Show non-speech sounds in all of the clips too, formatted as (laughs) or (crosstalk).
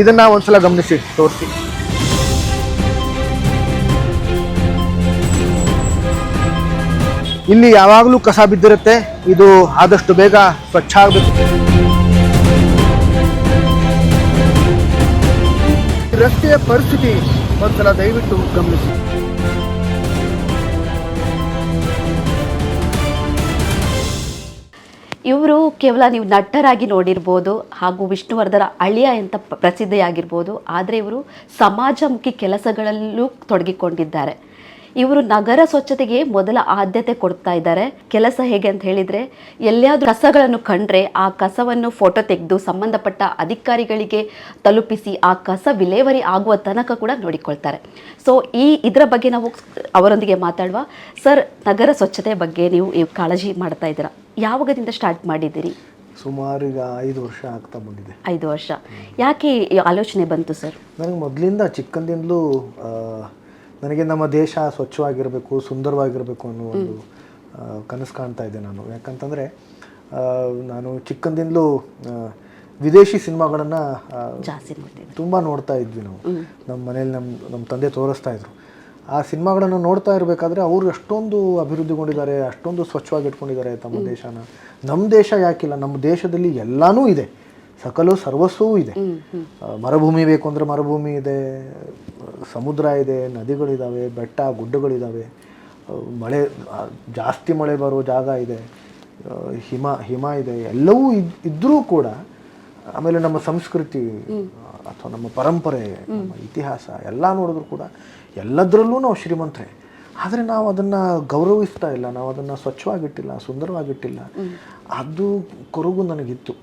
ಇದನ್ನ ಒಂದ್ಸಲ ಗಮನಿಸಿ, ತೋರಿಸಿ. ಇಲ್ಲಿ ಯಾವಾಗಲೂ ಕಸ ಬಿದ್ದಿರುತ್ತೆ, ಇದು ಆದಷ್ಟು ಬೇಗ ಸ್ವಚ್ಛ ಆಗಬೇಕು. ರಸ್ತೆಯ ಪರಿಸ್ಥಿತಿ ಒಂದ್ಸಲ ದಯವಿಟ್ಟು ಗಮನಿಸಿ. ಇವರು ಕೇವಲ ನೀವು ನಟರಾಗಿ ನೋಡಿರ್ಬೋದು ಹಾಗೂ ವಿಷ್ಣುವರ್ಧನ ಅಳಿಯ ಅಂತ ಪ್ರಸಿದ್ಧಿಯಾಗಿರ್ಬೋದು, ಆದರೆ ಇವರು ಸಮಾಜಮುಖಿ ಕೆಲಸಗಳಲ್ಲೂ ತೊಡಗಿಕೊಂಡಿದ್ದಾರೆ. ಇವರು ನಗರ ಸ್ವಚ್ಛತೆಗೆ ಮೊದಲ ಆದ್ಯತೆ ಕೊಡ್ತಾ ಇದ್ದಾರೆ. ಕೆಲಸ ಹೇಗೆ ಅಂತ ಹೇಳಿದರೆ, ಎಲ್ಲಿಯಾದರೂ ಕಸಗಳನ್ನು ಕಂಡ್ರೆ ಆ ಕಸವನ್ನು ಫೋಟೋ ತೆಗೆದು ಸಂಬಂಧಪಟ್ಟ ಅಧಿಕಾರಿಗಳಿಗೆ ತಲುಪಿಸಿ ಆ ಕಸ ವಿಲೇವರಿ ಆಗುವ ತನಕ ಕೂಡ ನೋಡಿಕೊಳ್ತಾರೆ. ಸೊ ಈ ಇದರ ಬಗ್ಗೆ ನಾವು ಅವರೊಂದಿಗೆ ಮಾತಾಡುವ. ಸರ್, ನಗರ ಸ್ವಚ್ಛತೆ ಬಗ್ಗೆ ನೀವು ಕಾಳಜಿ ಮಾಡ್ತಾ ಇದ್ದೀರಾ? ಯಾವಾಗದಿಂದ ಸ್ಟಾರ್ಟ್ ಮಾಡಿದ್ದೀರಿ? ಸುಮಾರು ಈಗ ಐದು ವರ್ಷ ಆಗ್ತಾ ಬಂದಿದೆ. ಐದು ವರ್ಷ. ಯಾಕೆ ಈ ಆಲೋಚನೆ ಬಂತು ಸರ್? ನನಗೆ ಮೊದಲಿಂದ ಚಿಕ್ಕಂದಿಂದಲೂ ನನಗೆ ನಮ್ಮ ದೇಶ ಸ್ವಚ್ಛವಾಗಿರಬೇಕು ಸುಂದರವಾಗಿರಬೇಕು ಅನ್ನೋ ಒಂದು ಕನಸು ಕಾಣ್ತಾ ಇದ್ದೆ ನಾನು. ಯಾಕಂತಂದರೆ ನಾನು ಚಿಕ್ಕಂದಿಂದಲೂ ವಿದೇಶಿ ಸಿನಿಮಾಗಳನ್ನು ಜಾಸ್ತಿ ತುಂಬ ನೋಡ್ತಾ ಇದ್ವಿ ನಾವು. ನಮ್ಮ ಮನೇಲಿ ನಮ್ಮ ನಮ್ಮ ತಂದೆ ತೋರಿಸ್ತಾ ಇದ್ರು. ಆ ಸಿನಿಮಾಗಳನ್ನು ನೋಡ್ತಾ ಇರಬೇಕಾದ್ರೆ ಅವರು ಎಷ್ಟೊಂದು ಅಭಿವೃದ್ಧಿಗೊಂಡಿದ್ದಾರೆ ಅಷ್ಟೊಂದು ಸ್ವಚ್ಛವಾಗಿ ಇಟ್ಕೊಂಡಿದ್ದಾರೆ ತಮ್ಮ ದೇಶನ. ನಮ್ಮ ದೇಶ ಯಾಕಿಲ್ಲ ನಮ್ಮ ದೇಶದಲ್ಲಿ ಎಲ್ಲನೂ ಇದೆ. ಸಕಲು ಸರ್ವಸ್ವೂ ಇದೆ. ಮರುಭೂಮಿ ಬೇಕು ಅಂದರೆ ಮರುಭೂಮಿ ಇದೆ. ಸಮುದ್ರ ಇದೆ ನದಿಗಳಿದ್ದಾವೆ ಬೆಟ್ಟ ಗುಡ್ಡಗಳಿದ್ದಾವೆ ಮಳೆ ಜಾಸ್ತಿ ಮಳೆ ಬರೋ ಜಾಗ ಇದೆ. ಹಿಮ ಹಿಮ ಇದೆ. ಎಲ್ಲವೂ ಇದ್ ಇದ್ದರೂ ಕೂಡ ಆಮೇಲೆ ನಮ್ಮ ಸಂಸ್ಕೃತಿ ಅಥವಾ ನಮ್ಮ ಪರಂಪರೆ ನಮ್ಮ ಇತಿಹಾಸ ಎಲ್ಲ ನೋಡಿದ್ರು ಕೂಡ ಎಲ್ಲದರಲ್ಲೂ ನಾವು ಶ್ರೀಮಂತರೇ. ಆದರೆ ನಾವು ಅದನ್ನು ಗೌರವಿಸ್ತಾ ಇಲ್ಲ ನಾವು ಅದನ್ನು ಸ್ವಚ್ಛವಾಗಿಟ್ಟಿಲ್ಲ ಸುಂದರವಾಗಿಟ್ಟಿಲ್ಲ. ಅದು ಕೊರಗು ನನಗಿತ್ತು.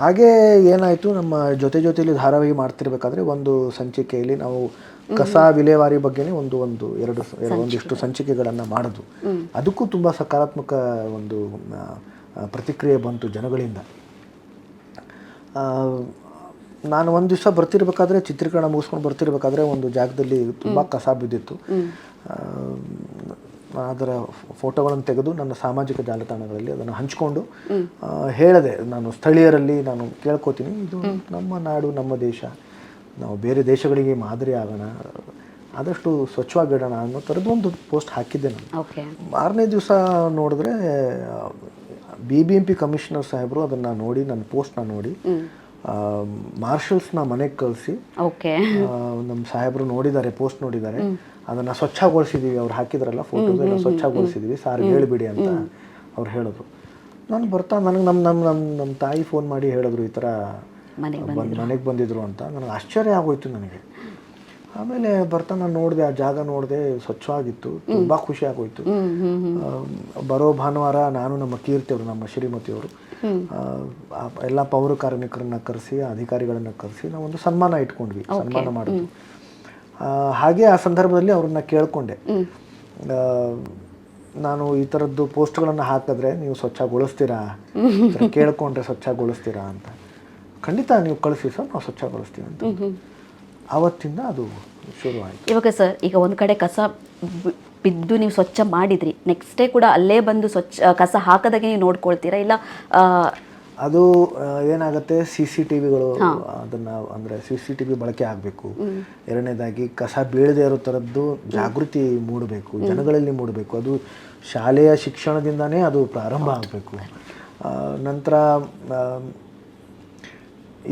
ಹಾಗೇ ಏನಾಯಿತು ನಮ್ಮ ಜೊತೆ ಜೊತೆಯಲ್ಲಿ ಧಾರಾವಾಹಿ ಮಾಡ್ತಿರ್ಬೇಕಾದ್ರೆ ಒಂದು ಸಂಚಿಕೆಯಲ್ಲಿ ನಾವು ಕಸ ವಿಲೇವಾರಿ ಬಗ್ಗೆನೇ ಒಂದು ಒಂದು ಎರಡು ಒಂದಿಷ್ಟು ಸಂಚಿಕೆಗಳನ್ನು ಮಾಡೋದು. ಅದಕ್ಕೂ ತುಂಬ ಸಕಾರಾತ್ಮಕ ಒಂದು ಪ್ರತಿಕ್ರಿಯೆ ಬಂತು ಜನಗಳಿಂದ. ನಾನು ಒಂದು ದಿವಸ ಬರ್ತಿರ್ಬೇಕಾದ್ರೆ ಚಿತ್ರೀಕರಣ ಮುಗಿಸ್ಕೊಂಡು ಬರ್ತಿರ್ಬೇಕಾದ್ರೆ ಒಂದು ಜಾಗದಲ್ಲಿ ತುಂಬ ಕಸ ಬಿದ್ದಿತ್ತು. ಅದರ ಫೋಟೋಗಳನ್ನು ತೆಗೆದು ನನ್ನ ಸಾಮಾಜಿಕ ಜಾಲತಾಣಗಳಲ್ಲಿ ಅದನ್ನು ಹಂಚ್ಕೊಂಡು ಹೇಳಿದೆ ನಾನು ಸ್ಥಳೀಯರಲ್ಲಿ ನಾನು ಕೇಳ್ಕೊತೀನಿ ಇದು ನಮ್ಮ ನಾಡು ನಮ್ಮ ದೇಶ ನಾವು ಬೇರೆ ದೇಶಗಳಿಗೆ ಮಾದರಿ ಆಗೋಣ ಆದಷ್ಟು ಸ್ವಚ್ಛವಾಗಿಡೋಣ ಅನ್ನೋ ಥರದ್ದು ಒಂದು ಪೋಸ್ಟ್ ಹಾಕಿದ್ದೆ ನಾನು. ಮಾರನೇ ದಿವಸ ನೋಡಿದ್ರೆ B B M P commissioner ಸಾಹೇಬರು ಅದನ್ನು ನೋಡಿ ನನ್ನ ಪೋಸ್ಟ್ನ ನೋಡಿ ಮಾರ್ಷಲ್ಸ್ನ ಮನೆಗೆ ಕಳಿಸಿ ಓಕೆ. ನಮ್ಮ ಸಾಹೇಬರು ನೋಡಿದ್ದಾರೆ ಪೋಸ್ಟ್ ನೋಡಿದ್ದಾರೆ. ಅದನ್ನು ಸ್ವಚ್ಛಗೊಳಿಸಿದ್ದೀವಿ ಅವ್ರು ಹಾಕಿದ್ರಲ್ಲ ಫೋಟೋಸ್ ಎಲ್ಲ ಸ್ವಚ್ಛಗೊಳಿಸಿದ್ದೀವಿ ಸಾರ್ ಹೇಳಿಬಿಡಿ ಅಂತ ಅವ್ರು ಹೇಳಿದ್ರು ನಾನು ಬರ್ತಾ ನನಗೆ ನಮ್ಮ ನಮ್ಮ ನಮ್ಮ ನಮ್ಮ ತಾಯಿ ಫೋನ್ ಮಾಡಿ ಹೇಳಿದ್ರು ಈ ಥರ ಮನೆಗೆ ಬಂದು ಮನೆಗೆ ಬಂದಿದ್ರು ಅಂತ. ನನಗೆ ಆಶ್ಚರ್ಯ ಆಗೋಯ್ತು ನನಗೆ. ಆಮೇಲೆ ಬರ್ತಾ ನಾನು ನೋಡಿದೆ ಆ ಜಾಗ ನೋಡಿದೆ ಸ್ವಚ್ಛವಾಗಿತ್ತು. ತುಂಬ ಖುಷಿ ಆಗೋಯ್ತು. ಬರೋ ಭಾನುವಾರ ನಾನು ನಮ್ಮ ಕೀರ್ತಿಯವರು ನಮ್ಮ ಶ್ರೀಮತಿಯವರು ಎಲ್ಲ ಪೌರ ಕಾರ್ಮಿಕರನ್ನ ಕರೆಸಿ ಅಧಿಕಾರಿಗಳನ್ನ ಕರೆಸಿ ನಾವೊಂದು ಒಂದು ಸನ್ಮಾನ ಇಟ್ಕೊಂಡ್ವಿ ಸನ್ಮಾನ ಮಾಡಿದ್ವಿ. ಹಾಗೆ ಆ ಸಂದರ್ಭದಲ್ಲಿ ಅವ್ರನ್ನ ಕೇಳಿಕೊಂಡೆ. ನಾನು ಈ ಥರದ್ದು ಪೋಸ್ಟ್ಗಳನ್ನು ಹಾಕಿದ್ರೆ ನೀವು ಸ್ವಚ್ಛಗೊಳಿಸ್ತೀರಾ? ಕೇಳ್ಕೊಂಡ್ರೆ ಸ್ವಚ್ಛಗೊಳಿಸ್ತೀರಾ ಅಂತ. ಖಂಡಿತ ನೀವು ಕಳಿಸಿ ಸರ್ ನಾವು ಸ್ವಚ್ಛಗೊಳಿಸ್ತೀವಿ ಅಂತ. ಅವತ್ತಿಂದ ಅದು ಶುರು ಆಯಿತು ಇವಾಗ ಸರ್ ಈಗ ಒಂದು ಕಡೆ ಕಸ ಬಿದ್ದು ನೀವು ಸ್ವಚ್ಛ ಮಾಡಿದ್ರಿ. ನೆಕ್ಸ್ಟ್ ಡೇ ಕೂಡ ಅಲ್ಲೇ ಬಂದು ಸ್ವಚ್ಛ ಕಸ ಹಾಕದಾಗೆ ನೀವು ನೋಡ್ಕೊಳ್ತೀರಾ? ಇಲ್ಲ ಅದು ಏನಾಗುತ್ತೆ ಸಿ ಸಿ ಟಿ ವಿಗಳು ಅದನ್ನು ಅಂದರೆ ಸಿ ಸಿ ಟಿ ವಿ ಬಳಕೆ ಆಗಬೇಕು. ಎರಡನೇದಾಗಿ ಕಸ ಬೀಳದೇ ಇರೋ ಥರದ್ದು ಜಾಗೃತಿ ಮೂಡಬೇಕು ಜನಗಳಲ್ಲಿ ಮೂಡಬೇಕು. ಅದು ಶಾಲೆಯ ಶಿಕ್ಷಣದಿಂದನೇ ಅದು ಪ್ರಾರಂಭ ಆಗಬೇಕು. ನಂತರ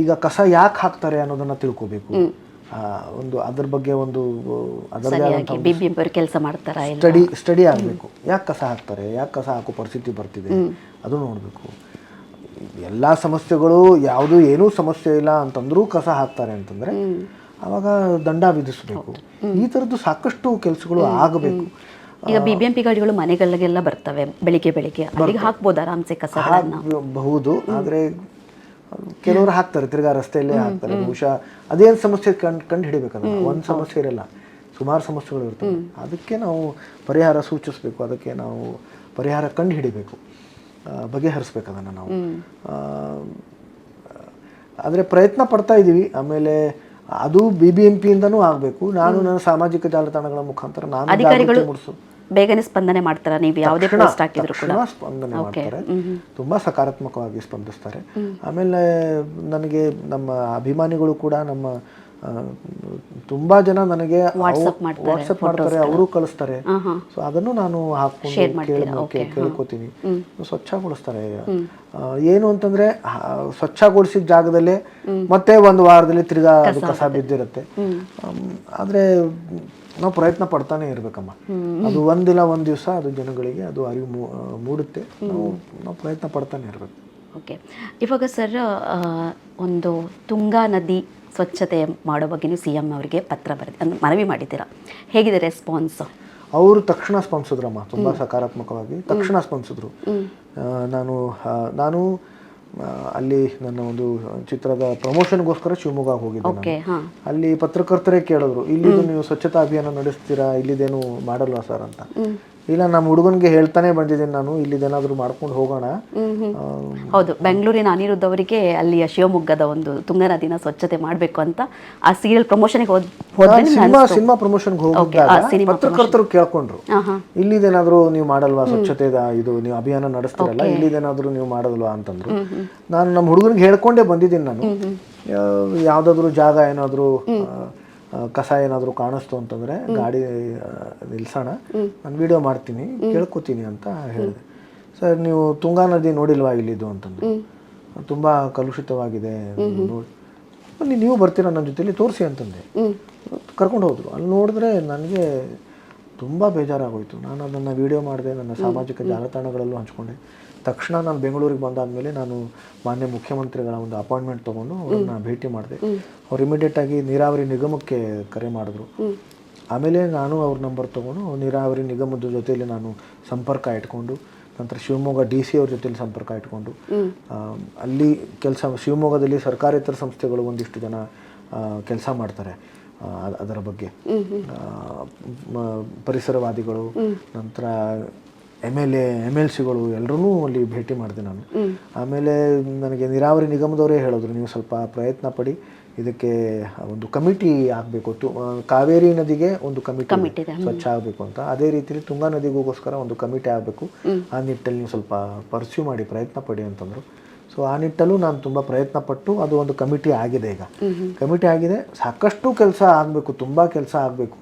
ಈಗ ಕಸ ಯಾಕೆ ಹಾಕ್ತಾರೆ ಅನ್ನೋದನ್ನು ತಿಳ್ಕೊಬೇಕು. ಒಂದು ಅದ್ರ ಬಗ್ಗೆ ಒಂದು ಅದರದೇ ಕೆಲಸ ಮಾಡ್ತಾರೆ ಸ್ಟಡಿ ಸ್ಟಡಿ ಆಗಬೇಕು. ಯಾಕೆ ಕಸ ಹಾಕ್ತಾರೆ? ಯಾಕೆ ಕಸ ಹಾಕೋ ಪರಿಸ್ಥಿತಿ ಬರ್ತಿದೆ? ಅದು ನೋಡಬೇಕು. ಎಲ್ಲ ಸಮಸ್ಯೆಗಳು ಯಾವುದು ಏನೂ ಸಮಸ್ಯೆ ಇಲ್ಲ ಅಂತಂದ್ರೂ ಕಸ ಹಾಕ್ತಾರೆ ಅಂತಂದರೆ ಆವಾಗ ದಂಡ ವಿಧಿಸಬೇಕು. ಈ ಥರದ್ದು ಸಾಕಷ್ಟು ಕೆಲಸಗಳು ಆಗಬೇಕು. ಈಗ ಬಿ ಬಿ ಎಂ ಪಿ ಗಾಡಿಗಳು ಮನೆಗಳಿಗೆಲ್ಲ ಬರ್ತವೆ ಬೆಳಿಗ್ಗೆ ಬೆಳಿಗ್ಗೆ. ಅಲ್ಲಿಗೆ ಹಾಕ್ಬೋದು ಆರಾಮ್ಸೆ ಕಸ ಹಾಕಬಹುದು ಆದರೆ ಕೆಲವರು ಹಾಕ್ತಾರೆ ತಿರ್ಗಾ ರಸ್ತೆಯಲ್ಲೇ ಹಾಕ್ತಾರೆ. ಬಹುಶಃ ಅದೇನು ಸಮಸ್ಯೆ ಕಂಡು ಕಂಡು ಹಿಡಿಬೇಕಲ್ಲ ಒಂದು ಸಮಸ್ಯೆ ಇರಲ್ಲ. ಸುಮಾರು ಸಮಸ್ಯೆಗಳು ಇರ್ತವೆ. ಅದಕ್ಕೆ ನಾವು ಪರಿಹಾರ ಸೂಚಿಸಬೇಕು. ಅದಕ್ಕೆ ನಾವು ಪರಿಹಾರ ಕಂಡು ಹಿಡಿಬೇಕು. ಬಗೆಹರಿಸ್ಬೇಕು ಅದನ್ನು ನಾವು. ಆದರೆ ಪ್ರಯತ್ನ ಪಡ್ತಾ ಇದ್ದೀವಿ ಆಮೇಲೆ ಅದು ಬಿ ಬಿ ಎಂ ಪಿಯಿಂದನೂ ಆಗಬೇಕು. ನಾನು ನನ್ನ ಸಾಮಾಜಿಕ ಜಾಲತಾಣಗಳ ಮುಖಾಂತರ ನಾನು ಜಾಗೃತಿ ಮೂಡಿಸು ಬೇಗನೆ ಸ್ಪಂದನೆ ಮಾಡ್ತಾರಾ ನೀವು ಯಾವುದೇ ಪೋಸ್ಟ್ ಹಾಕಿದ್ರು ಕೂಡ? ಸ್ಪಂದನೆ ಮಾಡ್ತಾರೆ. ತುಂಬಾ ಸಕಾರಾತ್ಮಕವಾಗಿ ಸ್ಪಂದಿಸ್ತಾರೆ. ಆಮೇಲೆ ನನಗೆ ನಮ್ಮ ಅಭಿಮಾನಿಗಳು ಕೂಡ ನಮ್ಮ ತುಂಬಾ ಜನ ನನಗೆ ವಾಟ್ಸಪ್ ಮಾಡ್ತಾರೆ ಅವರು ಕಳಿಸ್ತಾರೆ. ಸೊ ಅದನ್ನು ನಾನು ಹಾಕೊಂಡು ಕೇಳ್ಕೊತೀನಿ ಸ್ವಚ್ಛಗೊಳಿಸ್ತಾರೆ. ಏನು ಅಂತಂದ್ರೆ ಸ್ವಚ್ಛಗೊಳಿಸಿದ ಜಾಗದಲ್ಲೇ ಮತ್ತೆ ಒಂದು ವಾರದಲ್ಲಿ ತಿರ್ಗಾ ಅದು ಕಸ ಬಿದ್ದಿರುತ್ತೆ. ಆದ್ರೆ ನಾವು ಪ್ರಯತ್ನ ಪಡ್ತಾನೆ ಇರ್ಬೇಕಮ್ಮ. ಅದು ಒಂದಿಲ್ಲ ಒಂದು ದಿವಸ ಅದು ಜನಗಳಿಗೆ ಅದು ಅರಿವು ಮೂಡುತ್ತೆ. ನಾವು ನಾವು ಪ್ರಯತ್ನ ಪಡ್ತಾನೆ ಇರ್ಬೇಕು. ಓಕೆ. ಇವಾಗ ಸರ್ ಒಂದು ತುಂಗಾ ನದಿ ಸ್ವಚ್ಛತೆ ಮಾಡೋ ಬಗ್ಗೆ ಸಿ ಎಂ ಅವರಿಗೆ ಪತ್ರ ಬರೆದು ಅಂದ್ರೆ ಮನವಿ ಮಾಡಿದ್ದೀರಾ? ಹೇಗಿದೆ ರೆಸ್ಪಾನ್ಸ್ ಅವರು ತಕ್ಷಣ ಸ್ಪಂದಿಸಿದ್ರಮ್ಮ ತುಂಬಾ ಸಕಾರಾತ್ಮಕವಾಗಿ ತಕ್ಷಣ ಸ್ಪಂದಿಸಿದ್ರು. ನಾನು ನಾನು ಅಲ್ಲಿ ನನ್ನ ಒಂದು ಚಿತ್ರದ ಪ್ರಮೋಷನ್ಗೋಸ್ಕರ ಶಿವಮೊಗ್ಗ ಹೋಗಿದ್ದೆ ಓಕೆ ಹಾಂ. ಅಲ್ಲಿ ಪತ್ರಕರ್ತರೇ ಕೇಳಿದ್ರು ಇಲ್ಲಿದು ನೀವು ಸ್ವಚ್ಛತಾ ಅಭಿಯಾನ ನಡೆಸ್ತೀರಾ? ಇಲ್ಲಿದೇನು ಮಾಡಲ್ವಾ ಸರ್? ಅಂತ. ಇಲ್ಲ ನಮ್ಮ ಹುಡುಗನ್ಗೆ ಹೇಳ್ತಾನೆ ಬಂದಿದ್ದೀನಿ ನಾನು. ಇಲ್ಲಿದೇನಾದ್ರೂ ಮಾಡ್ಕೊಂಡು ಹೋಗೋಣ. ಹೌದು ಬೆಂಗಳೂರಿನ ಅನಿರುದ್ಧ ಅವರಿಗೆ ಅಲ್ಲಿಯ ಶಿವಮೊಗ್ಗದ ಒಂದು ತುಂಗಾ ನದಿನ ಸ್ವಚ್ಛತೆ ಮಾಡಬೇಕು ಅಂತ ಆ ಸೀರಿಯಲ್ ಪ್ರಮೋಷನ್ಗೆ ಹೋದ್ ಸಿನಿಮಾ ಸಿನಿಮಾ ಪ್ರಮೋಷನ್ಗೆ ಹೋಗಿದ್ದಾಗ ಪತ್ರಕರ್ತರು ಕೇಳ್ಕೊಂಡ್ರು. ಇಲ್ಲಿದೇನಾದ್ರೂ ನೀವು ಮಾಡಲ್ವಾ ಸ್ವಚ್ಛತೆ ಇದು ನೀವು ಅಭಿಯಾನ ನಡೆಸ್ತಾರಲ್ಲ ಇಲ್ಲಿದೇನಾದ್ರೂ ನೀವು ಮಾಡಲ್ವಾ ಅಂತಂದ್ರು. ನಾನು ನಮ್ಮ ಹುಡುಗನಿಗೆ ಹೇಳ್ಕೊಂಡೇ ಬಂದಿದ್ದೀನಿ ನಾನು. ಯಾವುದಾದ್ರೂ ಜಾಗ ಏನಾದ್ರು ಕಸ ಏನಾದರೂ ಕಾಣಿಸ್ತು ಅಂತಂದ್ರೆ ಗಾಡಿ ನಿಲ್ಸೋಣ. ನಾನು ವಿಡಿಯೋ ಮಾಡ್ತೀನಿ ಕೇಳ್ಕೊತೀನಿ ಅಂತ ಹೇಳಿದೆ. ಸರ್ ನೀವು ತುಂಗಾ ನದಿ ನೋಡಿಲ್ವಾ ಇಲ್ಲಿದ್ದು ಅಂತಂದು? ತುಂಬಾ ಕಲುಷಿತವಾಗಿದೆ. ನೋಡಿ ಬನ್ನಿ ನೀವು ಬರ್ತೀರಾ ನನ್ನ ಜೊತೆಲಿ ತೋರಿಸಿ ಅಂತಂದೆ. ಕರ್ಕೊಂಡು ಹೋದ್ರು. ಅಲ್ಲಿ ನೋಡಿದ್ರೆ ನನಗೆ ತುಂಬ ಬೇಜಾರಾಗೋಯ್ತು. ನಾನು ಅದನ್ನು ವಿಡಿಯೋ ಮಾಡಿದೆ ನನ್ನ ಸಾಮಾಜಿಕ ಜಾಲತಾಣಗಳಲ್ಲೂ ಹಂಚ್ಕೊಂಡೆ. ತಕ್ಷಣ ನಾನು ಬೆಂಗಳೂರಿಗೆ ಬಂದಾದಮೇಲೆ ನಾನು ಮಾನ್ಯ ಮುಖ್ಯಮಂತ್ರಿಗಳ ಒಂದು ಅಪಾಯಿಂಟ್ಮೆಂಟ್ ತೊಗೊಂಡು ಅವ್ರನ್ನ ಭೇಟಿ ಮಾಡಿದೆ. ಅವ್ರು ಇಮಿಡಿಯೇಟ್ ಆಗಿ ನೀರಾವರಿ ನಿಗಮಕ್ಕೆ ಕರೆ ಮಾಡಿದ್ರು. ಆಮೇಲೆ ನಾನು ಅವ್ರ ನಂಬರ್ ತೊಗೊಂಡು ನೀರಾವರಿ ನಿಗಮದ ಜೊತೆಯಲ್ಲಿ ನಾನು ಸಂಪರ್ಕ ಇಟ್ಕೊಂಡು ನಂತರ ಶಿವಮೊಗ್ಗ ಡಿ ಸಿ ಅವ್ರ ಜೊತೆಲಿ ಸಂಪರ್ಕ ಇಟ್ಕೊಂಡು ಅಲ್ಲಿ ಕೆಲಸ ಶಿವಮೊಗ್ಗದಲ್ಲಿ ಸರ್ಕಾರೇತರ ಸಂಸ್ಥೆಗಳು ಒಂದಿಷ್ಟು ಜನ ಕೆಲಸ ಮಾಡ್ತಾರೆ ಅದರ ಬಗ್ಗೆ. ಪರಿಸರವಾದಿಗಳು ನಂತರ M L A M L ಸಿಗಳು ಎಲ್ಲರೂ ಅಲ್ಲಿ ಭೇಟಿ ಮಾಡಿದೆ ನಾನು. ಆಮೇಲೆ ನನಗೆ ನೀರಾವರಿ ನಿಗಮದವರೇ ಹೇಳಿದ್ರು ನೀವು ಸ್ವಲ್ಪ ಪ್ರಯತ್ನ ಪಡಿ ಇದಕ್ಕೆ ಒಂದು ಕಮಿಟಿ ಆಗಬೇಕು. ಕಾವೇರಿ ನದಿಗೆ ಒಂದು ಕಮಿಟಿ ಸ್ವಚ್ಛ ಆಗಬೇಕು ಅಂತ. ಅದೇ ರೀತಿಯಲ್ಲಿ ತುಂಗಾ ನದಿಗೋಸ್ಕರ ಒಂದು ಕಮಿಟಿ ಆಗಬೇಕು. ಆ ನಿಟ್ಟಲ್ಲಿ ನೀವು ಸ್ವಲ್ಪ ಪರ್ಸ್ಯೂ ಮಾಡಿ ಪ್ರಯತ್ನ ಪಡಿ ಅಂತಂದರು. ಸೊ ಆ ನಿಟ್ಟಲ್ಲೂ ನಾನು ತುಂಬ ಪ್ರಯತ್ನ ಪಟ್ಟು ಅದು ಒಂದು ಕಮಿಟಿ ಆಗಿದೆ ಈಗ. ಕಮಿಟಿ ಆಗಿದೆ. ಸಾಕಷ್ಟು ಕೆಲಸ ಆಗಬೇಕು ತುಂಬ ಕೆಲಸ ಆಗಬೇಕು.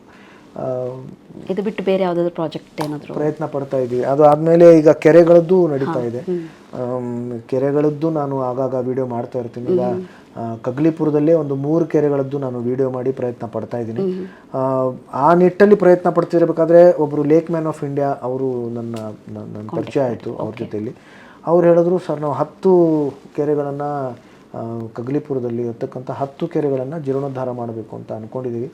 ಇದು ಬಿಟ್ಟು ಬೇರೆ ಯಾವುದಾದ್ರು ಪ್ರಾಜೆಕ್ಟ್ ಏನಾದರೂ? ಪ್ರಯತ್ನ ಪಡ್ತಾ ಇದ್ದೀವಿ. ಅದು ಆದಮೇಲೆ ಈಗ ಕೆರೆಗಳದ್ದು ನಡೀತಾ ಇದೆ. ಕೆರೆಗಳದ್ದು ನಾನು ಆಗಾಗ ವಿಡಿಯೋ ಮಾಡ್ತಾ ಇರ್ತೀನಿ. ಈಗ ಕಗ್ಲಿಪುರದಲ್ಲೇ ಒಂದು ಮೂರು ಕೆರೆಗಳದ್ದು ನಾನು ವಿಡಿಯೋ ಮಾಡಿ ಪ್ರಯತ್ನ ಪಡ್ತಾ ಇದ್ದೀನಿ. ಆ, ನಿಟ್ಟಲ್ಲಿ ಪ್ರಯತ್ನ ಪಡ್ತಿರಬೇಕಾದ್ರೆ ಒಬ್ಬರು ಲೇಕ್ ಮ್ಯಾನ್ ಆಫ್ ಇಂಡಿಯಾ ಅವರು ನನ್ನ ನನ್ನ ಪರಿಚಯ ಆಯಿತು ಅವ್ರ ಜೊತೆಯಲ್ಲಿ ಅವ್ರು ಹೇಳಿದ್ರು ಸರ್ ನಾವು ಹತ್ತು ಕೆರೆಗಳನ್ನು ಕಗ್ಲಿಪುರದಲ್ಲಿ ಇರತಕ್ಕಂತ ಹತ್ತು ಕೆರೆಗಳನ್ನು ಜೀರ್ಣೋದ್ಧಾರ ಮಾಡಬೇಕು ಅಂತ ಅನ್ಕೊಂಡಿದ್ದೀವಿ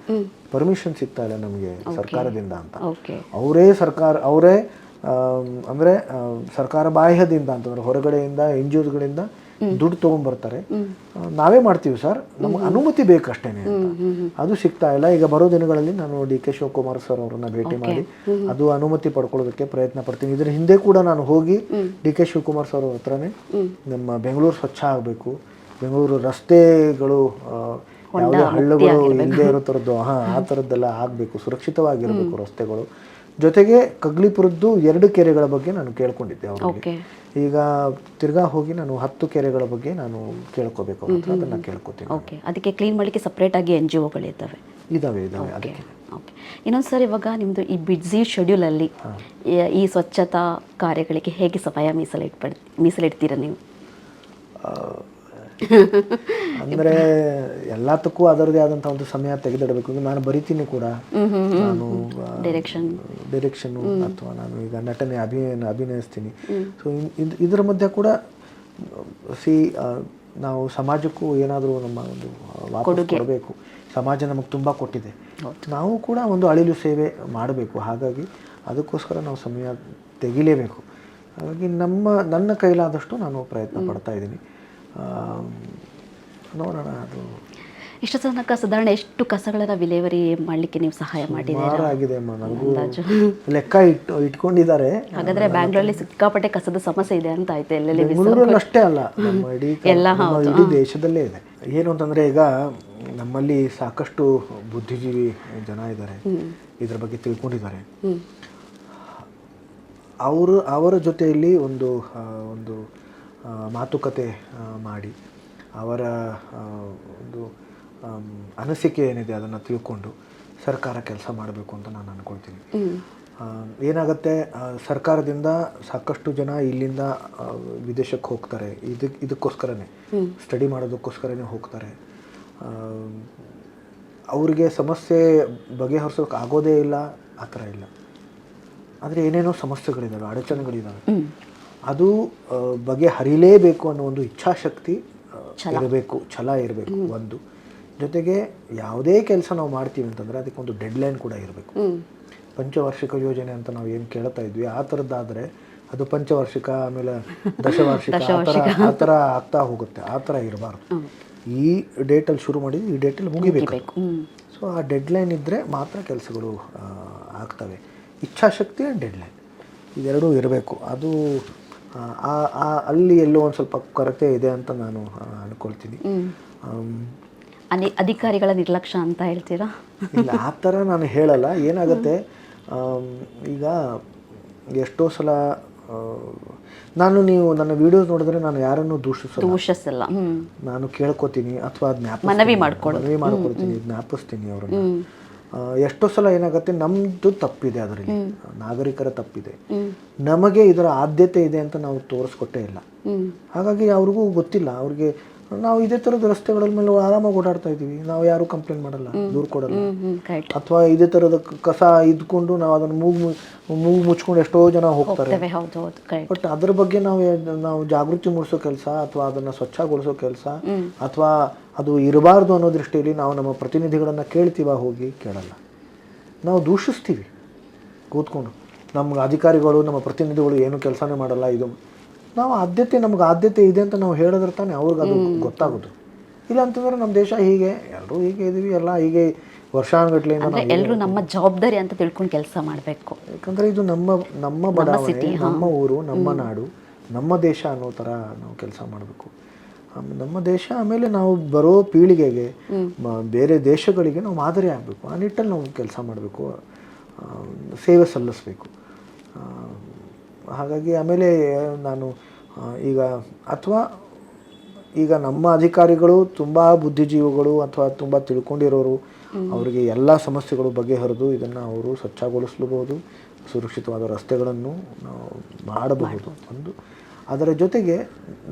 ಪರ್ಮಿಷನ್ ಸಿಗ್ತಾ ಇಲ್ಲ ನಮಗೆ ಸರ್ಕಾರದಿಂದ ಅಂತ. ಅವರೇ ಸರ್ಕಾರ ಅವರೇ ಅಂದ್ರೆ ಸರ್ಕಾರ ಬಾಹ್ಯದಿಂದ ಅಂತಂದ್ರೆ ಹೊರಗಡೆಯಿಂದ ಎನ್ ಜಿ ಒಸ್ಗಳಿಂದ ದುಡ್ಡು ತಗೊಂಡ್ಬರ್ತಾರೆ ನಾವೇ ಮಾಡ್ತೀವಿ ಸರ್. ನಮ್ಗೆ ಅನುಮತಿ ಬೇಕಷ್ಟೇನೆ ಅಂತ. ಅದು ಸಿಗ್ತಾ ಇಲ್ಲ. ಈಗ ಬರೋ ದಿನಗಳಲ್ಲಿ ನಾನು ಡಿ ಕೆ ಶಿವಕುಮಾರ್ ಸರ್ ಅವರನ್ನ ಭೇಟಿ ಮಾಡಿ ಅದು ಅನುಮತಿ ಪಡ್ಕೊಳ್ಳೋದಕ್ಕೆ ಪ್ರಯತ್ನ ಪಡ್ತೀನಿ. ಇದ್ರ ಹಿಂದೆ ಕೂಡ ನಾನು ಹೋಗಿ ಡಿ ಕೆ ಶಿವಕುಮಾರ್ ಸರ್ ಅವ್ರ ಹತ್ರನೇ ನಮ್ಮ ಬೆಂಗಳೂರು ಸ್ವಚ್ಛ ಆಗಬೇಕು. ಬೆಂಗಳೂರು ರಸ್ತೆಗಳು ಯಾವುದೇ ಹಳ್ಳಗಳು ಇಲ್ಲದೆ ಇರೋ ಥರದ್ದು ಹಾಂ ಆ ಥರದ್ದೆಲ್ಲ ಆಗಬೇಕು ಸುರಕ್ಷಿತವಾಗಿರಬೇಕು ರಸ್ತೆಗಳು. ಜೊತೆಗೆ ಕಗ್ಲಿಪುರದ್ದು ಎರಡು ಕೆರೆಗಳ ಬಗ್ಗೆ ನಾನು ಕೇಳ್ಕೊಂಡಿದ್ದೆ ಅವ್ರಿಗೆ. ಈಗ ತಿರ್ಗಾ ಹೋಗಿ ನಾನು ಹತ್ತು ಕೆರೆಗಳ ಬಗ್ಗೆ ನಾನು ಕೇಳ್ಕೋಬೇಕು ಅಂತ ಅದನ್ನ ಕೇಳ್ಕೊತೀನಿ. ಓಕೆ. ಅದಕ್ಕೆ ಕ್ಲೀನ್ ಮಾಡಲಿಕ್ಕೆ ಸಪ್ರೇಟಾಗಿ ಎನ್ ಜಿ ಒಗಳಿದ್ದಾವೆ ಇದಾವೆ ಇದಾವೆ ಅದಕ್ಕೆ. ಓಕೆ. ಇನ್ನೊಂದು ಸರ್ ಇವಾಗ ನಿಮ್ಮದು ಈ ಬಿಡ್ಸಿ ಶೆಡ್ಯೂಲಲ್ಲಿ ಈ ಸ್ವಚ್ಛತಾ ಕಾರ್ಯಗಳಿಗೆ ಹೇಗೆ ಸಮಯ ಮೀಸಲಿಟ್ಬಿಡ್ ಮೀಸಲಿಡ್ತೀರಾ ನೀವು? (laughs) ಅಂದ್ರೆ ಎಲ್ಲದಕ್ಕೂ ಅದರದೇ ಆದಂಥ ಒಂದು ಸಮಯ ತೆಗೆದಿಡಬೇಕು. ನಾನು ಬರಿತೀನಿ ಕೂಡ. ನಾನು ಡೈರೆಕ್ಷನ್ ಅಥವಾ ನಾನು ಈಗ ನಟನೆ ಅಭಿನಯ ಅಭಿನಯಿಸ್ತೀನಿ. ಸೊ ಇದರ ಮಧ್ಯೆ ಕೂಡ ಸಿ ನಾವು ಸಮಾಜಕ್ಕೂ ಏನಾದರೂ ನಮ್ಮ ಒಂದು ವಾಪಸ್ ಕೊಡಬೇಕು. ಸಮಾಜ ನಮಗೆ ತುಂಬ ಕೊಟ್ಟಿದೆ. ನಾವು ಕೂಡ ಒಂದು ಅಳಿಲು ಸೇವೆ ಮಾಡಬೇಕು. ಹಾಗಾಗಿ ಅದಕ್ಕೋಸ್ಕರ ನಾವು ಸಮಯ ತೆಗಿಲೇಬೇಕು. ಹಾಗಾಗಿ ನಮ್ಮ ನನ್ನ ಕೈಲಾದಷ್ಟು ನಾನು ಪ್ರಯತ್ನ ಪಡ್ತಾ ಇದ್ದೀನಿ. ನೋಡೋಣ ಅದು. ಇಷ್ಟು ತನಕ ಸಾಧಾರಣ ಎಷ್ಟು ಕಸಗಳನ್ನು ವಿಲೇವರಿ ಮಾಡಲಿಕ್ಕೆ ನೀವು ಸಹಾಯ ಮಾಡಿದ್ದೀರಾ? ಆಗಿದೆ ಅಮ್ಮ ನನಗೂ ಲೆಕ್ಕ ಇಟ್ಟು ಇಟ್ಕೊಂಡಿದ್ದಾರೆ. ಹಾಗಾದ್ರೆ ಬ್ಯಾಂಗ್ಳೂರಲ್ಲಿ ಸಿಕ್ಕಾಪಟ್ಟೆ ಕಸದ ಸಮಸ್ಯೆ ಇದೆ ಅಂತ ಆಯ್ತು ಎಲ್ಲೆಲ್ಲಿ ಬೆಂಗಳೂರಲ್ಲಿ ಅಷ್ಟೇ ಅಲ್ಲ ನಮ್ಮ ಇಡೀ ಇಡೀ ದೇಶದಲ್ಲೇ ಇದೆ. ಏನು ಅಂತಂದ್ರೆ ಈಗ ನಮ್ಮಲ್ಲಿ ಸಾಕಷ್ಟು ಬುದ್ಧಿಜೀವಿ ಜನ ಇದ್ದಾರೆ. ಇದ್ರ ಬಗ್ಗೆ ತಿಳ್ಕೊಂಡಿದ್ದಾರೆ. ಅವರು ಅವರ ಜೊತೆಯಲ್ಲಿ ಒಂದು ಒಂದು ಮಾತುಕತೆ ಮಾಡಿ. ಅವರ ಒಂದು ಅನಿಸಿಕೆ ಏನಿದೆ ಅದನ್ನು ತಿಳ್ಕೊಂಡು ಸರ್ಕಾರ ಕೆಲಸ ಮಾಡಬೇಕು ಅಂತ ನಾನು ಅಂದ್ಕೊಳ್ತೀನಿ ಏನಾಗುತ್ತೆ ಸರ್ಕಾರದಿಂದ ಸಾಕಷ್ಟು ಜನ ಇಲ್ಲಿಂದ ವಿದೇಶಕ್ಕೆ ಹೋಗ್ತಾರೆ. ಇದಕ್ಕೆ ಇದಕ್ಕೋಸ್ಕರನೇ. ಸ್ಟಡಿ ಮಾಡೋದಕ್ಕೋಸ್ಕರನೇ ಹೋಗ್ತಾರೆ. ಅವರಿಗೆ ಅವ್ರಿಗೆ ಸಮಸ್ಯೆ ಬಗೆಹರಿಸೋಕೆ ಆಗೋದೇ ಇಲ್ಲ ಆ ಥರ ಇಲ್ಲ. ಆದರೆ ಏನೇನೋ ಸಮಸ್ಯೆಗಳಿದ್ದಾವೆ ಅಡಚಣೆಗಳಿದ್ದಾವೆ ಅದು ಬಗೆ ಹರಿಲೇಬೇಕು ಅನ್ನೋ ಒಂದು ಇಚ್ಛಾಶಕ್ತಿ ಇರಬೇಕು ಛಲ ಇರಬೇಕು ಒಂದು. ಜೊತೆಗೆ ಯಾವುದೇ ಕೆಲಸ ನಾವು ಮಾಡ್ತೀವಿ ಅಂತಂದರೆ ಅದಕ್ಕೊಂದು ಡೆಡ್ಲೈನ್ ಕೂಡ ಇರಬೇಕು. ಪಂಚವಾರ್ಷಿಕ ಯೋಜನೆ ಅಂತ ನಾವು ಏನು ಕೇಳ್ತಾ ಇದ್ವಿ ಆ ಥರದ್ದಾದರೆ ಅದು ಪಂಚವಾರ್ಷಿಕ ಆಮೇಲೆ ದಶವಾರ್ಷಿಕ ಆ ಥರ ಆ ಥರ ಆಗ್ತಾ ಹೋಗುತ್ತೆ ಆ ಥರ ಇರಬಾರ್ದು. ಈ ಡೇಟಲ್ಲಿ ಶುರು ಮಾಡಿ ಈ ಡೇಟಲ್ಲಿ ಮುಗಿಬೇಕು. ಸೊ ಆ ಡೆಡ್ಲೈನ್ ಇದ್ದರೆ ಮಾತ್ರ ಕೆಲಸಗಳು ಆಗ್ತವೆ. ಇಚ್ಛಾಶಕ್ತಿ ಆ್ಯಂಡ್ ಡೆಡ್ಲೈನ್ ಇದೆರಡೂ ಇರಬೇಕು. ಅದು ಅಲ್ಲಿ ಎಲ್ಲೋ ಒಂದು ಸ್ವಲ್ಪ ಕೊರತೆ ಇದೆ ಅಂತ ನಾನು ಅನ್ಕೊಳ್ತೀನಿ. ಅನಿ ಅಧಿಕಾರಿಗಳ ನಿರ್ಲಕ್ಷ್ಯ ಅಂತ ಹೇಳ್ತೀರಾ? ಇಲ್ಲ ಆ ಥರ ನಾನು ಹೇಳಲ್ಲ. ಏನಾಗುತ್ತೆ ಈಗ ಎಷ್ಟೋ ಸಲ ನಾನು ನೀವು ನನ್ನ ವಿಡಿಯೋಸ್ ನೋಡಿದ್ರೆ ನಾನು ಯಾರನ್ನು ದೂಷಿಸಲ್ಲ. ದೂಷಿಸಲ್ಲ ನಾನು ಕೇಳ್ಕೊತೀನಿ ಅಥವಾ ಮನವಿ ಮಾಡ್ಕೊಳ್ಳೋದು. ಮನವಿ ಮಾಡ್ಕೊಳ್ತೀನಿ ಜ್ಞಾಪಿಸ್ತೀನಿ ಅವ್ರನ್ನ. ಎಷ್ಟೋ ಸಲ ಏನಾಗುತ್ತೆ ನಮ್ಮದು ತಪ್ಪಿದೆ ಅದರಲ್ಲಿ. ನಾಗರಿಕರ ತಪ್ಪಿದೆ. ನಮಗೆ ಇದರ ಆದ್ಯತೆ ಇದೆ ಅಂತ ನಾವು ತೋರಿಸ್ಕೊಟ್ಟೇ ಇಲ್ಲ. ಹಾಗಾಗಿ ಅವ್ರಿಗೂ ಗೊತ್ತಿಲ್ಲ. ಅವ್ರಿಗೆ ನಾವು ಇದೇ ಥರದ ರಸ್ತೆಗಳ ಮೇಲೆ ಆರಾಮಾಗಿ ಓಡಾಡ್ತಾ ಇದೀವಿ ನಾವು ಯಾರು ಕಂಪ್ಲೇಂಟ್ ಮಾಡಲ್ಲ ದೂರ ಕೊಡಲ್ಲ. ಅಥವಾ ಇದೇ ಥರದ ಕಸ ಇದ್ಕೊಂಡು ನಾವು ಅದನ್ನ ಮೂಗು ಮೂಗು ಮುಚ್ಕೊಂಡು ಎಷ್ಟೋ ಜನ ಹೋಗ್ತಾರೆ. ಬಟ್ ಅದ್ರ ಬಗ್ಗೆ ನಾವು ನಾವು ಜಾಗೃತಿ ಮೂಡಿಸೋ ಕೆಲಸ ಅಥವಾ ಅದನ್ನು ಸ್ವಚ್ಛಗೊಳಿಸೋ ಕೆಲಸ ಅಥವಾ ಅದು ಇರಬಾರ್ದು ಅನ್ನೋ ದೃಷ್ಟಿಯಲ್ಲಿ ನಾವು ನಮ್ಮ ಪ್ರತಿನಿಧಿಗಳನ್ನು ಕೇಳ್ತೀವ ಹೋಗಿ ಕೇಳಲ್ಲ. ನಾವು ದೂಷಿಸ್ತೀವಿ. ಕೂತ್ಕೊಂಡು. ನಮ್ಗೆ ಅಧಿಕಾರಿಗಳು ನಮ್ಮ ಪ್ರತಿನಿಧಿಗಳು ಏನು ಕೆಲಸನೇ ಮಾಡಲ್ಲ ಇದು ನಾವು ಆದ್ಯತೆ ನಮ್ಗೆ ಆದ್ಯತೆ ಇದೆ ಅಂತ ನಾವು ಹೇಳಿದ್ರೆ ತಾನೇ ಅವ್ರಿಗೆ ಅದು ಗೊತ್ತಾಗೋದು. ಇಲ್ಲ ಅಂತಂದ್ರೆ ನಮ್ಮ ದೇಶ ಹೀಗೆ ಎಲ್ಲರೂ ಹೀಗೆ ಇದೀವಿ ಎಲ್ಲ ಹೀಗೆ ವರ್ಷಾನುಗಟ್ಲೆ ಎಲ್ಲರೂ ನಮ್ಮ ಜವಾಬ್ದಾರಿ ಅಂತ ತಿಳ್ಕೊಂಡು ಕೆಲಸ ಮಾಡಬೇಕು. ಯಾಕಂದ್ರೆ ಇದು ನಮ್ಮ ನಮ್ಮ ಬಡಾವಣೆ ನಮ್ಮ ಊರು ನಮ್ಮ ನಾಡು ನಮ್ಮ ದೇಶ ಅನ್ನೋ ಥರ ನಾವು ಕೆಲಸ ಮಾಡಬೇಕು. ನಮ್ಮ ದೇಶ ಆಮೇಲೆ ನಾವು ಬರೋ ಪೀಳಿಗೆಗೆ ಬೇರೆ ದೇಶಗಳಿಗೆ ನಾವು ಮಾದರಿ ಆಗಬೇಕು. ಆ ನಿಟ್ಟಲ್ಲಿ ನಾವು ಕೆಲಸ ಮಾಡಬೇಕು. ಸೇವೆ ಸಲ್ಲಿಸಬೇಕು. ಹಾಗಾಗಿ ಆಮೇಲೆ ನಾನು ಈಗ ಅಥವಾ ಈಗ ನಮ್ಮ ಅಧಿಕಾರಿಗಳು ತುಂಬ ಬುದ್ಧಿಜೀವಿಗಳು ಅಥವಾ ತುಂಬ ತಿಳ್ಕೊಂಡಿರೋರು ಅವರಿಗೆ ಎಲ್ಲ ಸಮಸ್ಯೆಗಳು ಬಗೆಹರಿದು ಇದನ್ನು ಅವರು ಸ್ವಚ್ಛಗೊಳಿಸಲೂಬಹುದು ಸುರಕ್ಷಿತವಾದ ರಸ್ತೆಗಳನ್ನು ನಾವು ಮಾಡಬಹುದು ಒಂದು. ಅದರ ಜೊತೆಗೆ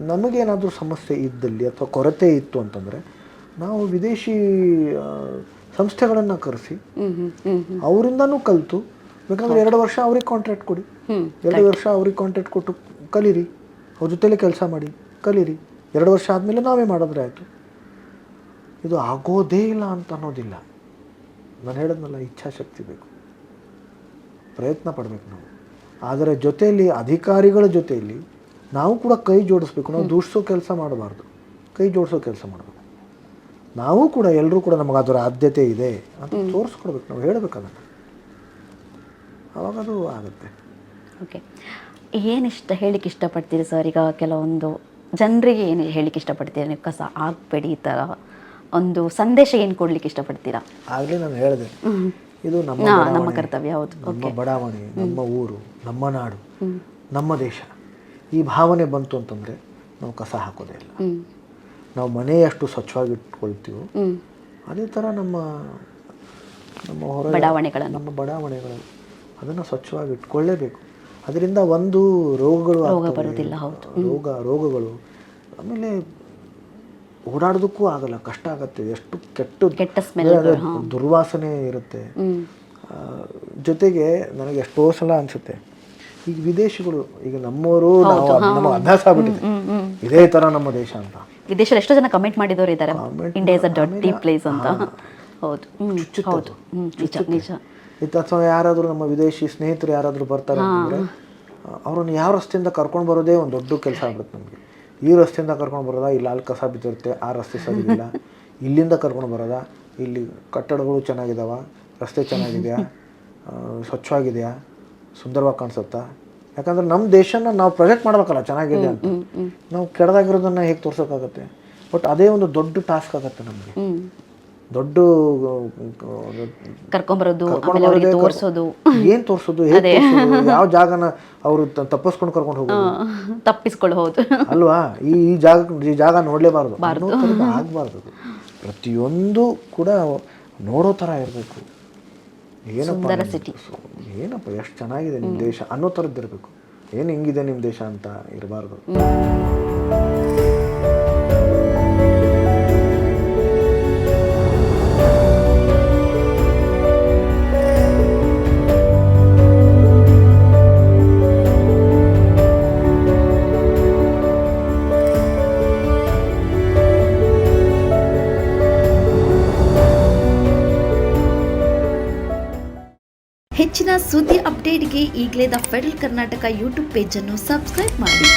ನಮಗೇನಾದರೂ ಸಮಸ್ಯೆ ಇದ್ದಲ್ಲಿ ಅಥವಾ ಕೊರತೆ ಇತ್ತು ಅಂತಂದರೆ ನಾವು ವಿದೇಶಿ ಸಂಸ್ಥೆಗಳನ್ನು ಕರೆಸಿ ಅವರಿಂದನೂ ಕಲಿತು ಬೇಕಂದ್ರೆ ಎರಡು ವರ್ಷ ಅವ್ರಿಗೆ ಕಾಂಟ್ರಾಕ್ಟ್ ಕೊಡಿ. ಎರಡು ವರ್ಷ ಅವ್ರಿಗೆ ಕಾಂಟ್ರಾಕ್ಟ್ ಕೊಟ್ಟು ಕಲೀರಿ. ಅವ್ರ ಜೊತೆಲೆ ಕೆಲಸ ಮಾಡಿ ಕಲೀರಿ. ಎರಡು ವರ್ಷ ಆದಮೇಲೆ ನಾವೇ ಮಾಡಿದ್ರೆ ಆಯಿತು. ಇದು ಆಗೋದೇ ಇಲ್ಲ ಅಂತ ಅನ್ನೋದಿಲ್ಲ. ನಾನು ಹೇಳಿದ್ನಲ್ಲ ಇಚ್ಛಾಶಕ್ತಿ ಬೇಕು. ಪ್ರಯತ್ನ ಪಡಬೇಕು ನಾವು. ಆದರೆ ಜೊತೆಯಲ್ಲಿ ಅಧಿಕಾರಿಗಳ ಜೊತೆಯಲ್ಲಿ ನಾವು ಕೂಡ ಕೈ ಜೋಡಿಸ್ಬೇಕು. ನಾವು ದೂಷಿಸೋ ಕೆಲಸ ಮಾಡಬಾರ್ದು. ಕೈ ಜೋಡಿಸೋ ಕೆಲಸ ಮಾಡಬೇಕು ನಾವು ಕೂಡ ಎಲ್ಲರೂ ಕೂಡ ನಮಗೆ ಅದರ ಆದ್ಯತೆ ಇದೆ ಅಂತ ತೋರಿಸ್ಕೊಡ್ಬೇಕು. ನಾವು ಹೇಳಬೇಕು ಅದನ್ನು ಅವಾಗ ಅದು ಆಗುತ್ತೆ. ಓಕೆ ಏನು ಇಷ್ಟ ಹೇಳಿಕ್ಕೆ ಇಷ್ಟಪಡ್ತೀರಿ ಸರ್ ಈಗ ಕೆಲವೊಂದು ಜನರಿಗೆ ಏನು ಹೇಳಿಕ್ಕೆ ಇಷ್ಟಪಡ್ತೀರಾ? ನೀವು ಕಸ ಆಗಬೇಡಿ ಈ ಥರ ಒಂದು ಸಂದೇಶ ಏನು ಕೊಡ್ಲಿಕ್ಕೆ ಇಷ್ಟಪಡ್ತೀರಾ? ಆಗಲೇ ನಾನು ಹೇಳಿದೆ. ಇದು ನಮ್ಮ ನಮ್ಮ ಕರ್ತವ್ಯ ಹೌದು. ನಮ್ಮ ಬಡಾವಣೆ ನಮ್ಮ ಊರು ನಮ್ಮ ನಾಡು ನಮ್ಮ ದೇಶ. ಈ ಭಾವನೆ ಬಂತು ಅಂತಂದರೆ ನಾವು ಕಸ ಹಾಕೋದೇ ಇಲ್ಲ. ನಾವು ಮನೆ ಎಷ್ಟು ಸ್ವಚ್ಛವಾಗಿ ಇಟ್ಕೊಳ್ತೀವೋ ಅದೇ ಥರ ನಮ್ಮ ನಮ್ಮ ಹೊರ ಬಡಾವಣೆಗಳನ್ನು. ನಮ್ಮ ಬಡಾವಣೆಗಳು ಅದನ್ನು ಸ್ವಚ್ಛವಾಗಿ ಇಟ್ಕೊಳ್ಳೇಬೇಕು. ಅದರಿಂದ ಒಂದು ರೋಗಗಳು ರೋಗ ಬರುವುದಿಲ್ಲ, ಹೌದು. ರೋಗ ರೋಗಗಳು. ಆಮೇಲೆ ಓಡಾಡೋದಕ್ಕೂ ಆಗಲ್ಲ ಕಷ್ಟ ಆಗತ್ತೆ. ಎಷ್ಟು ಕೆಟ್ಟ ಕೆಟ್ಟ ಸ್ಮೆಲ್ ದುರ್ವಾಸನೆ ಇರುತ್ತೆ. ಜೊತೆಗೆ ನನಗೆ ಎಷ್ಟೋ ಸಲ ಅನ್ಸುತ್ತೆ ಈಗ ವಿದೇಶಿಗಳು ಈಗ ನಮ್ಮವರು ನಾವು ನಮಗೆ ಅಭ್ಯಾಸ ಆಗ್ಬಿಟ್ಟಿದೆ. ಇದೇ ತರ ನಮ್ಮ ದೇಶ ಅಂತ. ವಿದೇಶದಲ್ಲಿ ಎಷ್ಟೋ ಜನ ಕಮೆಂಟ್ ಮಾಡಿದವರು ಇದ್ದಾರೆ India is a dirty place ಅಂತ. ಹೌದು ಹೌದು. ನಿಜ ನಿಜ. ಇತ್ತು ಅಥವಾ ಯಾರಾದರೂ ನಮ್ಮ ವಿದೇಶಿ ಸ್ನೇಹಿತರು ಯಾರಾದರೂ ಬರ್ತಾರೆ ಅಂತಂದರೆ ಅವ್ರನ್ನ ಯಾವ ರಸ್ತೆಯಿಂದ ಕರ್ಕೊಂಡು ಬರೋದೇ ಒಂದು ದೊಡ್ಡ ಕೆಲಸ ಆಗ್ಬಿಡುತ್ತೆ ನಮಗೆ. ಈ ರಸ್ತೆಯಿಂದ ಕರ್ಕೊಂಡು ಬರೋದಾ? ಇಲ್ಲಿ ಅಲ್ಲಿ ಕಸ ಬಿದ್ದಿರುತ್ತೆ ಆ ರಸ್ತೆ ಸರಿಯಿಲ್ಲ ಇಲ್ಲಿಂದ ಕರ್ಕೊಂಡು ಬರೋದಾ? ಇಲ್ಲಿ ಕಟ್ಟಡಗಳು ಚೆನ್ನಾಗಿದಾವ ರಸ್ತೆ ಚೆನ್ನಾಗಿದೆಯಾ? ಸ್ವಚ್ಛವಾಗಿದೆಯಾ? ಸುಂದರವಾಗಿ ಕಾಣಿಸುತ್ತಾ? ಯಾಕಂದ್ರೆ ನಮ್ಮ ದೇಶನ ನಾವು ಪ್ರೊಜೆಕ್ಟ್ ಮಾಡ್ಬೇಕಲ್ಲ ಚೆನ್ನಾಗಿದೆ ಅಂತ. ನಾವು ಕೆಡದಾಗಿರೋದನ್ನ ಹೇಗೆ ತೋರ್ಸೋಕ್ಕಾಗತ್ತೆ ಬಟ್ ಅದೇ ಒಂದು ದೊಡ್ಡ ಟಾಸ್ಕ್ ಆಗುತ್ತೆ ನಮಗೆ. ದೊಡ್ಡ ಕರ್ಕೊಂಬರೋದು ತೋರಿಸೋದು. ಏನ್ ತೋರ್ಸೋದು? ಯಾವ ಜಾಗನ ಅವರು ತಪ್ಪಿಸ್ಕೊಂಡು ಕರ್ಕೊಂಡು ಹೋಗೋದು? ತಪ್ಪಿಸ್ಕೊಳ್ಬಹುದು. ಅಲ್ವಾ? ಈ ಈ ಜಾಗ ಈ ಜಾಗ ನೋಡ್ಲೇಬಾರ್ದು. ಆಗಬಾರ್ದು. ಪ್ರತಿಯೊಂದು ಕೂಡ ನೋಡೋ ಥರ ಇರಬೇಕು. ಏನಪ್ಪ ಏನಪ್ಪ ಎಷ್ಟು ಚೆನ್ನಾಗಿದೆ ನಿಮ್ಮ ದೇಶ ಅನ್ನೋ ಥರದ್ದು ಇರಬೇಕು ಏನು ಹಿಂಗಿದೆ ನಿಮ್ಮ ದೇಶ ಅಂತ ಇರಬಾರ್ದು. ಈಗಲೇ ದ ಫೆಡರಲ್ ಕರ್ನಾಟಕ ಯೂಟ್ಯೂಬ್ ಪೇಜನ್ನು ಸಬ್ಸ್ಕ್ರೈಬ್ ಮಾಡಿ.